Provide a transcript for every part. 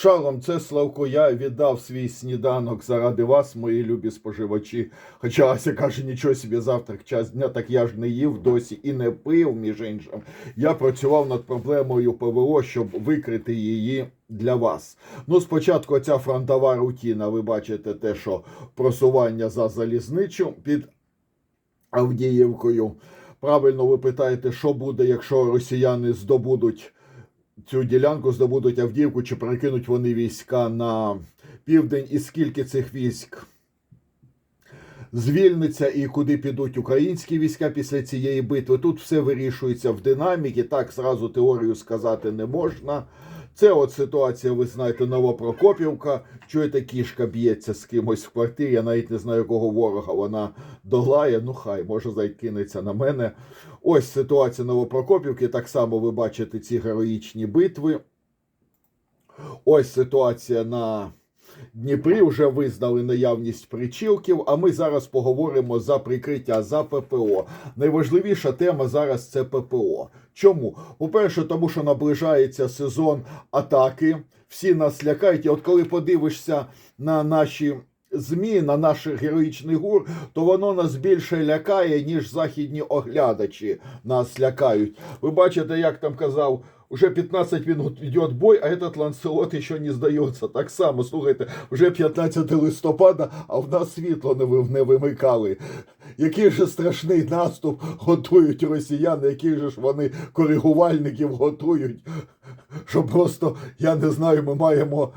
Шалом, це Славко, я віддав свій сніданок заради вас, мої любі споживачі. Хоча Ася каже, нічого собі завтрак час дня, так я ж не їв досі і не пив, між іншим. Я працював над проблемою ПВО, щоб викрити її для вас. Ну, спочатку ця фронтова рутіна, ви бачите те, що просування за залізничу під Авдіївкою. Правильно ви питаєте, що буде, якщо росіяни здобудуть цю ділянку, здобудуть Авдіївку, чи перекинуть вони війська на південь, і скільки цих військ звільниться і куди підуть українські війська після цієї битви. Тут все вирішується в динаміки. Так зразу теорію сказати не можна. Це от ситуація, ви знаєте, Новопрокопівка. Чуєте, кішка б'ється з кимось в квартирі. Я навіть не знаю, якого ворога вона долає. Ну хай, може зайкинеться на мене. Ось ситуація Новопрокопівки. Так само ви бачите ці героїчні битви. Ось ситуація на Дніпрі. Вже визнали наявність причілків. А ми зараз поговоримо за прикриття за ППО. Найважливіша тема зараз це ППО. Чому? По-перше, тому що наближається сезон атаки. Всі нас лякають. І от коли подивишся на наші ЗМІ, на наш героїчний гур, то воно нас більше лякає, ніж західні оглядачі нас лякають. Ви бачите, як там казав. Уже 15 минут идет бой, а этот Ланселот еще не здається. Так само, слухайте, вже 15 листопада, а в нас світло не вимикали. Який же страшний наступ готують росіяни, яких же ж вони коригувальників готують, що просто, я не знаю, ми маємо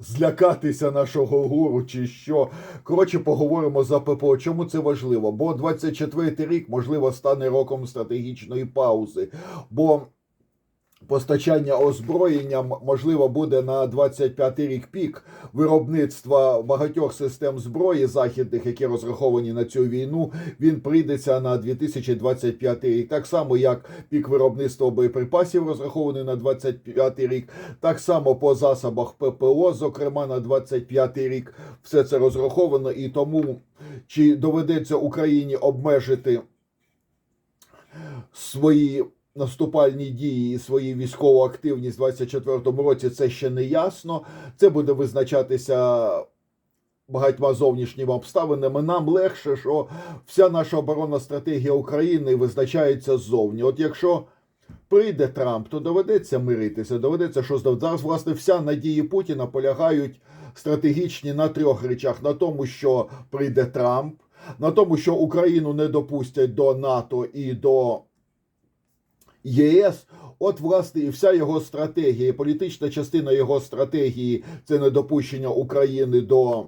злякатися нашого гуру чи що. Коротше, поговоримо за ППО. Чому це важливо? Бо 24-й рік, можливо, стане роком стратегічної паузи. Бо Постачання озброєння можливо буде на 25 рік пік виробництва багатьох систем зброї західних, які розраховані на цю війну. Він прийдеться на 2025 рік. Так само, як пік виробництва боєприпасів розрахований на 25 рік. Так само по засобах ППО, зокрема на 25 рік, все це розраховано. І тому чи доведеться Україні обмежити свої наступальні дії і свою військову активність у 2024 році, це ще не ясно. Це буде визначатися багатьма зовнішніми обставинами. Нам легше, що вся наша оборонна стратегія України визначається ззовні. От якщо прийде Трамп, то доведеться миритися, доведеться що зараз, власне, вся надії Путіна полягають стратегічні на трьох речах: на тому, що прийде Трамп, на тому, що Україну не допустять до НАТО і до ЄС. От, власне, і вся його стратегія, політична частина його стратегії це недопущення України до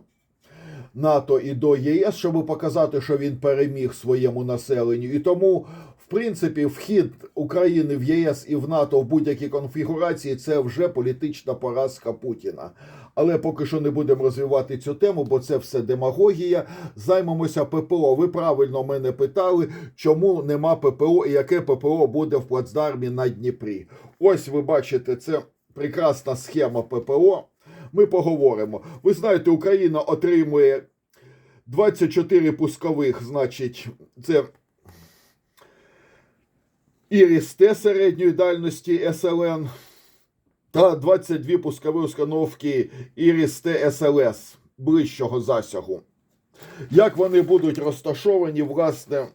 НАТО і до ЄС, щоб показати, що він переміг своєму населенню. І тому, в принципі, вхід України в ЄС і в НАТО в будь-якій конфігурації це вже політична поразка Путіна. Але поки що не будемо розвивати цю тему, бо це все демагогія. Займемося ППО. Ви правильно мене питали, чому нема ППО і яке ППО буде в плацдармі на Дніпрі. Ось ви бачите, це прекрасна схема ППО. Ми поговоримо. Ви знаєте, Україна отримує 24 пускових, значить, це Іріс Т середньої дальності СЛН та 22 пускові установки Іріс Т СЛС ближчого засягу. Як вони будуть розташовані, власне,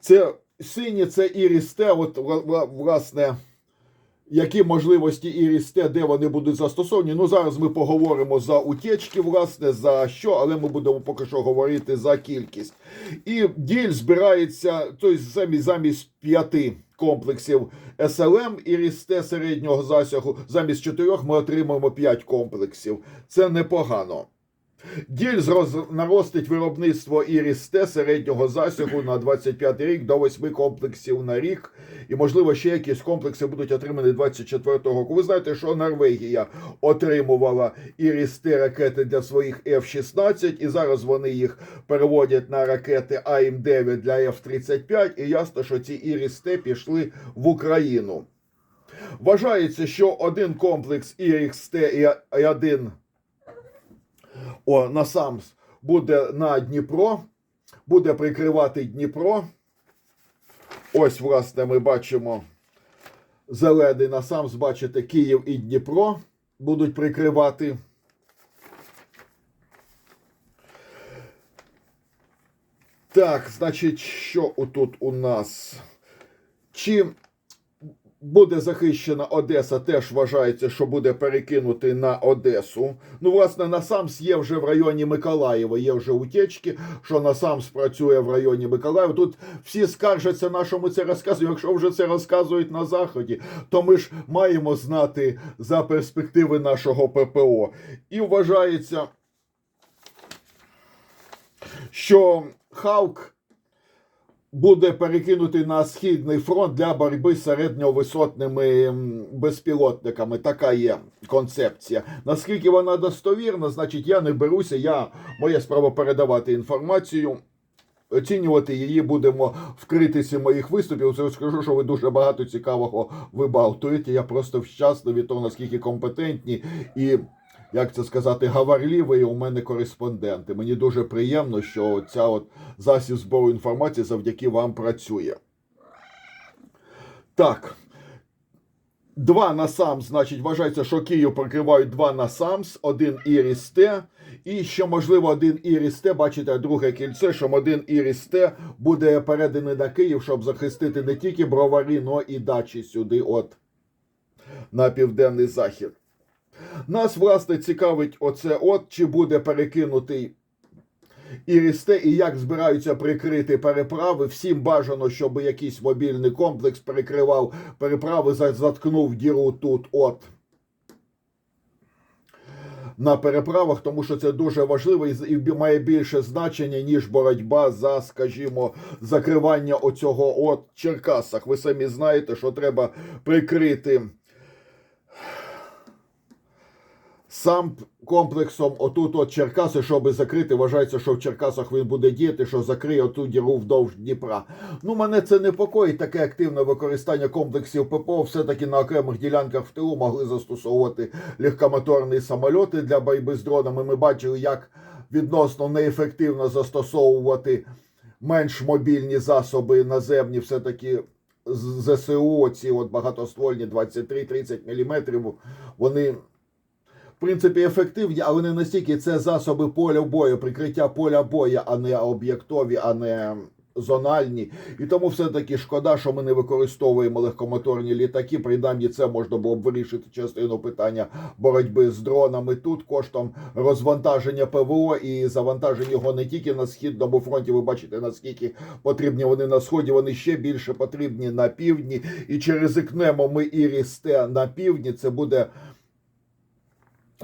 це сині це Іріс Т, от вла- вла- власне які можливості і рісте, де вони будуть застосовані. Ну зараз ми поговоримо за утечки, власне, за що, але ми будемо поки що говорити за кількість. І діль збирається тобто замість, замість п'яти комплексів СЛМ і рісте середнього засягу. Замість чотирьох ми отримаємо п'ять комплексів. Це непогано. Діль зроз- наростить виробництво Т середнього засягу на 25 рік до 8 комплексів на рік. І, можливо, ще якісь комплекси будуть отримані 24 року. Ви знаєте, що Норвегія отримувала Т ракети для своїх F-16, і зараз вони їх переводять на ракети АМ-9 для F-35. І ясно, що ці Іріс пішли в Україну. Вважається, що один комплекс Іріс Т і- і один о, на САМС буде на Дніпро, буде прикривати Дніпро. Ось, власне, ми бачимо Зелений насамс, бачите, Київ і Дніпро будуть прикривати. Так, значить, що отут у нас? Чи буде захищена Одеса, теж вважається, що буде перекинути на Одесу. Ну, власне, на САМС є вже в районі Миколаєва, є вже утечки, що на САМС працює в районі Миколаєва. Тут всі скаржаться, на що ми це розказуємо. Якщо вже це розказують на Заході, то ми ж маємо знати за перспективи нашого ППО. І вважається, що Хавк буде перекинутий на східний фронт для боротьби з середньовисотними безпілотниками. Така є концепція. Наскільки вона достовірна, значить я не беруся. Я моя справа передавати інформацію. Оцінювати її будемо в критиці моїх виступів. Це скажу, що ви дуже багато цікавого вибалтуєте. Я просто щасливий від того, наскільки компетентні і як це сказати, гаварливі у мене кореспонденти. Мені дуже приємно, що ця от засіб збору інформації завдяки вам працює. Так. Два на САМС, значить, вважається, що Київ прикривають два на САМС, один Іріс Т. І ще, можливо, один Іріс Т, бачите, друге кільце, що один Іріс Т буде переданий на Київ, щоб захистити не тільки бровари, но і дачі сюди, от на південний захід. Нас, власне, цікавить оце от, чи буде перекинутий Ірісте і як збираються прикрити переправи. Всім бажано, щоб якийсь мобільний комплекс перекривав переправи, заткнув діру тут, от. На переправах, тому що це дуже важливо і має більше значення, ніж боротьба за, скажімо, закривання оцього от Черкасах. Ви самі знаєте, що треба прикрити сам комплексом отут от Черкаси, щоб закрити, вважається, що в Черкасах він буде діяти, що закриє оту діру вдовж Дніпра. Ну, мене це непокоїть, таке активне використання комплексів ППО. Все-таки на окремих ділянках в тилу могли застосовувати легкомоторні самольоти для боротьби з дронами. Ми бачили, як відносно неефективно застосовувати менш мобільні засоби наземні, все-таки ЗСУ, ці от багатоствольні 23-30 мм, вони принципі ефективні, але не настільки це засоби поля бою, прикриття поля бою, а не об'єктові, а не зональні. І тому все-таки шкода, що ми не використовуємо легкомоторні літаки. Принаймні, це можна було б вирішити частину питання боротьби з дронами тут коштом розвантаження ПВО і завантаження його не тільки на східному фронті. Ви бачите, наскільки потрібні вони на сході. Вони ще більше потрібні на півдні. І чи ризикнемо ми і рісте на півдні, це буде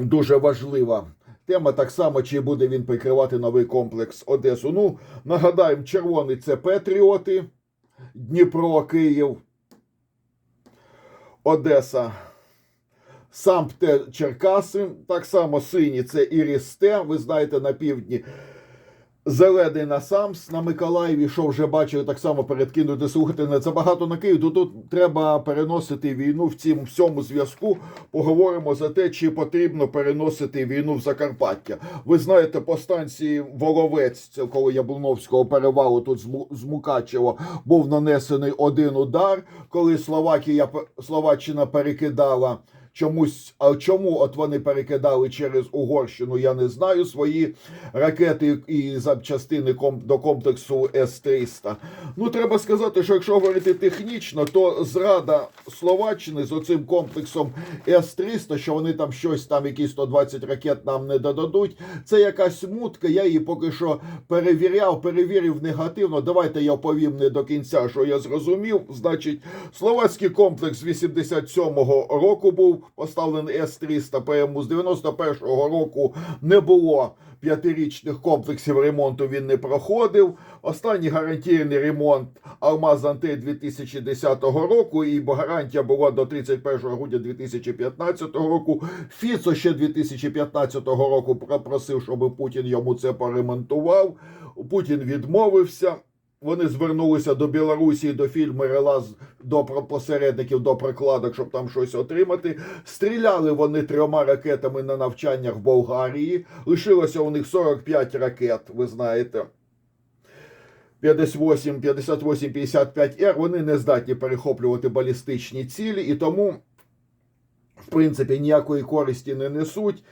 дуже важлива тема. Так само, чи буде він прикривати новий комплекс Одесу. Ну, нагадаємо, червоний це Петріоти, Дніпро, Київ, Одеса. Сам те Черкаси, так само сині це Ірісте, ви знаєте, на півдні. Зелений на Самс на Миколаєві, що вже бачили, так само передкинути. Слухайте, не це багато на Київ. То тут треба переносити війну в цім всьому зв'язку. Поговоримо за те, чи потрібно переносити війну в Закарпаття. Ви знаєте, по станції Воловець, це коло Яблуновського перевалу, тут з Му- з Мукачева, був нанесений один удар, коли Словакія Словаччина перекидала. Чомусь, а чому от вони перекидали через Угорщину, я не знаю свої ракети і запчастини ком- до комплексу С-300. Ну, треба сказати, що якщо говорити технічно, то зрада Словаччини з оцим комплексом С-300, що вони там щось там, якісь 120 ракет нам не додадуть, це якась мутка. Я її поки що перевіряв, перевірив негативно. Давайте я оповім не до кінця, що я зрозумів. Значить, словацький комплекс з 87-го року був поставлений С-300 ПМУ. З 91-го року не було п'ятирічних комплексів ремонту він не проходив. Останній гарантійний ремонт Алмаз Антей 2010 року, і гарантія була до 31 грудня 2015 року. Фіцо ще 2015 року просив, щоб Путін йому це поремонтував. Путін відмовився. Вони звернулися до Білорусі, до фільму до посередників, до прокладок, щоб там щось отримати. Стріляли вони трьома ракетами на навчаннях в Болгарії. Лишилося у них 45 ракет, ви знаєте. 58, 58, 55Р, вони не здатні перехоплювати балістичні цілі, і тому, в принципі, ніякої користі не несуть.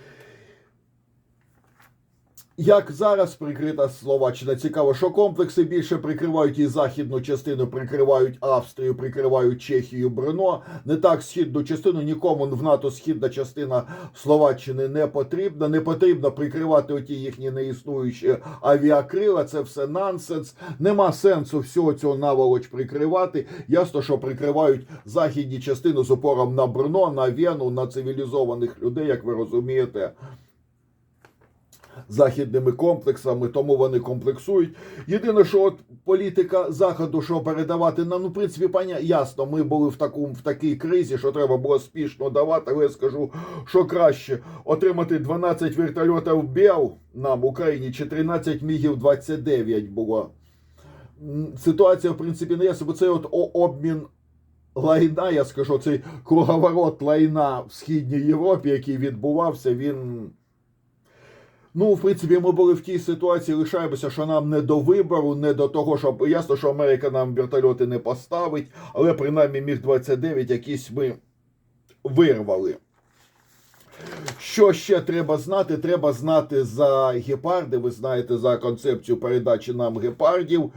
Як зараз прикрита Словаччина? Цікаво, що комплекси більше прикривають і західну частину, прикривають Австрію, прикривають Чехію, Брно. Не так східну частину нікому в НАТО східна частина Словаччини не потрібна. Не потрібно прикривати оті їхні неіснуючі авіакрила. Це все нонсенс. Нема сенсу всього цього наволоч прикривати. Ясно, що прикривають західні частини з опором на Брно, на Вену, на цивілізованих людей, як ви розумієте західними комплексами, тому вони комплексують. Єдине, що от політика заходу, що передавати нам, ну, в принципі, паня, ясно, ми були в такому в такій кризі, що треба було спішно давати. Але я скажу, що краще отримати 12 вертольотів БЕЛ нам Україні чи 13 мігів 29 було. Ситуація, в принципі, не ясна, бо це от обмін. Лайна, я скажу, цей круговорот лайна в східній Європі, який відбувався, він Ну, в принципі, ми були в тій ситуації, лишаємося, що нам не до вибору, не до того, щоб ясно, що Америка нам вертольоти не поставить, але принаймні міг 29 якісь ми вирвали. Що ще треба знати? Треба знати за гепарди. Ви знаєте за концепцію передачі нам гепардів.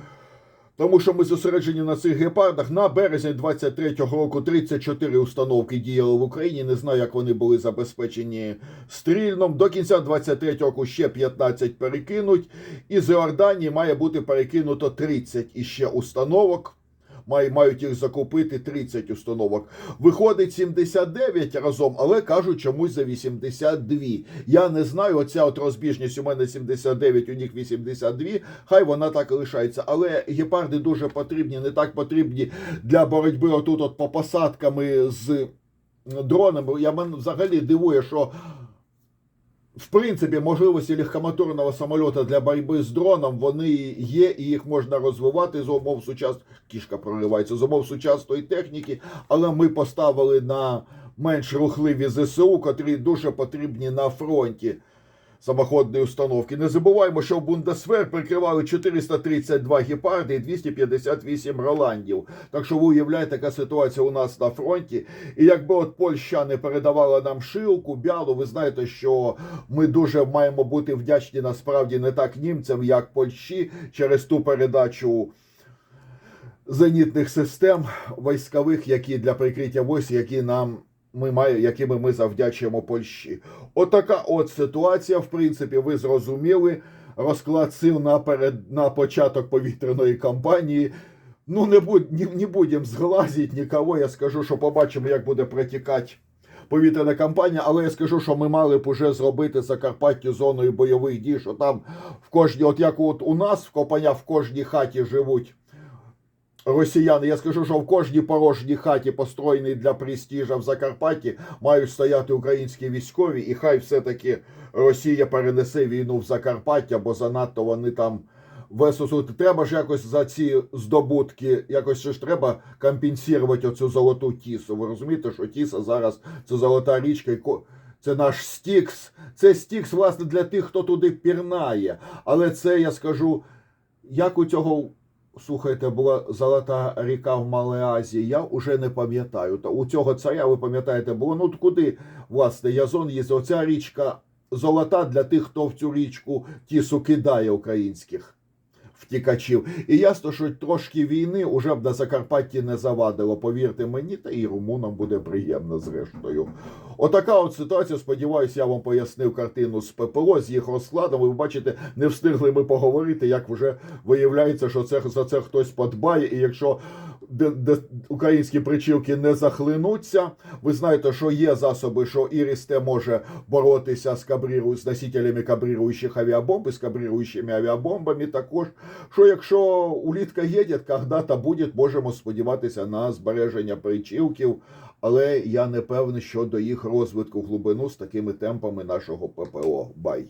Тому що ми зосереджені на цих гепардах. На березень 23-го року 34 установки діяли в Україні. Не знаю, як вони були забезпечені стрільном. До кінця 23-го року ще 15 перекинуть. І з Іорданії має бути перекинуто 30 іще установок. Мають їх закупити 30 установок. Виходить 79 разом, але кажуть чомусь за 82. Я не знаю, оця от розбіжність у мене 79, у них 82. Хай вона так і лишається. Але гепарди дуже потрібні, не так потрібні для боротьби отут от по посадками з дронами. Я мене взагалі дивує, що в принципі, можливості легкомоторного самоліта для боротьби з дроном вони є, і їх можна розвивати з умов сучасної кішка проривається з умов сучасної техніки, але ми поставили на менш рухливі ЗСУ, котрі дуже потрібні на фронті самоходної установки. Не забуваємо, що в Бундесвер прикривали 432 гепарди і 258 Роландів. Так що ви уявляєте, яка ситуація у нас на фронті. І якби от Польща не передавала нам шилку, бялу, ви знаєте, що ми дуже маємо бути вдячні насправді не так німцям, як Польщі, через ту передачу. Зенітних систем військових, які для прикриття військ, які нам ми маємо, якими ми завдячуємо Польщі. Отака от ситуація. В принципі, ви зрозуміли. Розклад сил на перед на початок повітряної кампанії. Ну, не будь, не, не будемо зглазити нікого. Я скажу, що побачимо, як буде протікати повітряна кампанія, але я скажу, що ми мали б уже зробити Закарпаття зоною бойових дій, що там в кожній, от як от у нас в Копаня в кожній хаті живуть росіяни. Я скажу, що в кожній порожній хаті, построєній для престижа в Закарпатті, мають стояти українські військові, і хай все-таки Росія перенесе війну в Закарпаття, бо занадто вони там висосуть. Треба ж якось за ці здобутки, якось ж треба компенсувати оцю золоту тісу. Ви розумієте, що тіса зараз це золота річка. Це наш стікс. Це стікс, власне, для тих, хто туди пірнає. Але це я скажу, як у цього. Слухайте, була золота ріка в Малій Азії, я вже не пам'ятаю. Та у цього царя, ви пам'ятаєте, було ну куди, власне, Язон їздив. Оця річка золота для тих, хто в цю річку тісу кидає українських втікачів. І ясно, що трошки війни уже б на Закарпатті не завадило. Повірте мені, та і румунам буде приємно зрештою. Отака от ситуація. Сподіваюся, я вам пояснив картину з ППО, з їх розкладом. Ви бачите, не встигли ми поговорити, як вже виявляється, що це за це хтось подбає. І якщо де, де українські причілки не захлинуться, ви знаєте, що є засоби, що Ірісте може боротися з кабріру, з носителями кабріруючих авіабомб, з кабріруючими авіабомбами. Також що якщо улітка їде, когда-то буде, можемо сподіватися на збереження причілків, але я не певний щодо їх розвитку в глибину з такими темпами нашого ППО. Бай.